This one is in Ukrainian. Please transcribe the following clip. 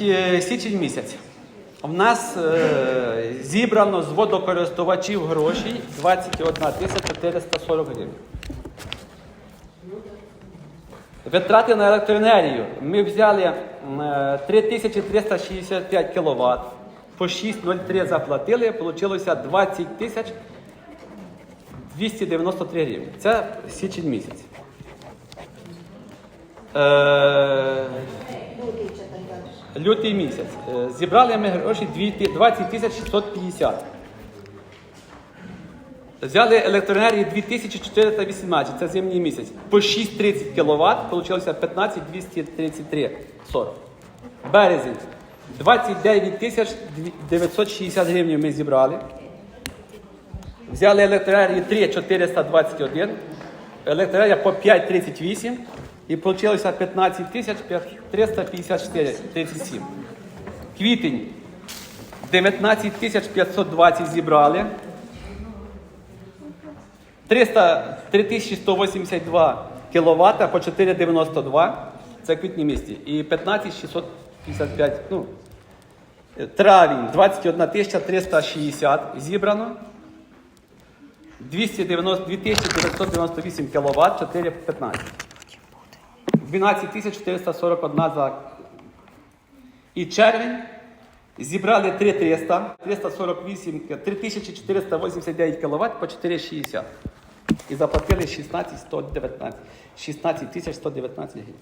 е, січень місяць. У нас е, зібрано з водокористувачів грошей 21 440 гривень. Витрати на електроенергію. Ми взяли е, 3365 кВт, по 6,03 заплатили, вийшло 20 тисяч 293 гривні. Це січень місяць. Е, лютий місяць. Е, Зібрали ми гроші 20 650. Взяли електроенергії 2418, це зимній місяць. По 6,30 кВт, вийшло 15 233 40. Березень. 29 960 гривень ми зібрали. Взяли електроенергії 3,421, електроенергія по 5,38 і вийшло 15 тисяч 354 37. Квітень 19 тисяч 520 зібрали. 3182 кВт по 4,92. Це квітні місті. І 15655. Ну, травень 21 360 зібрано. 290, 2998 кВт, 4,15. 12 441 за. І червень зібрали 3300, 348, 3489 кВт по 4,60. І заплатили 16 119, 16 119 гривень.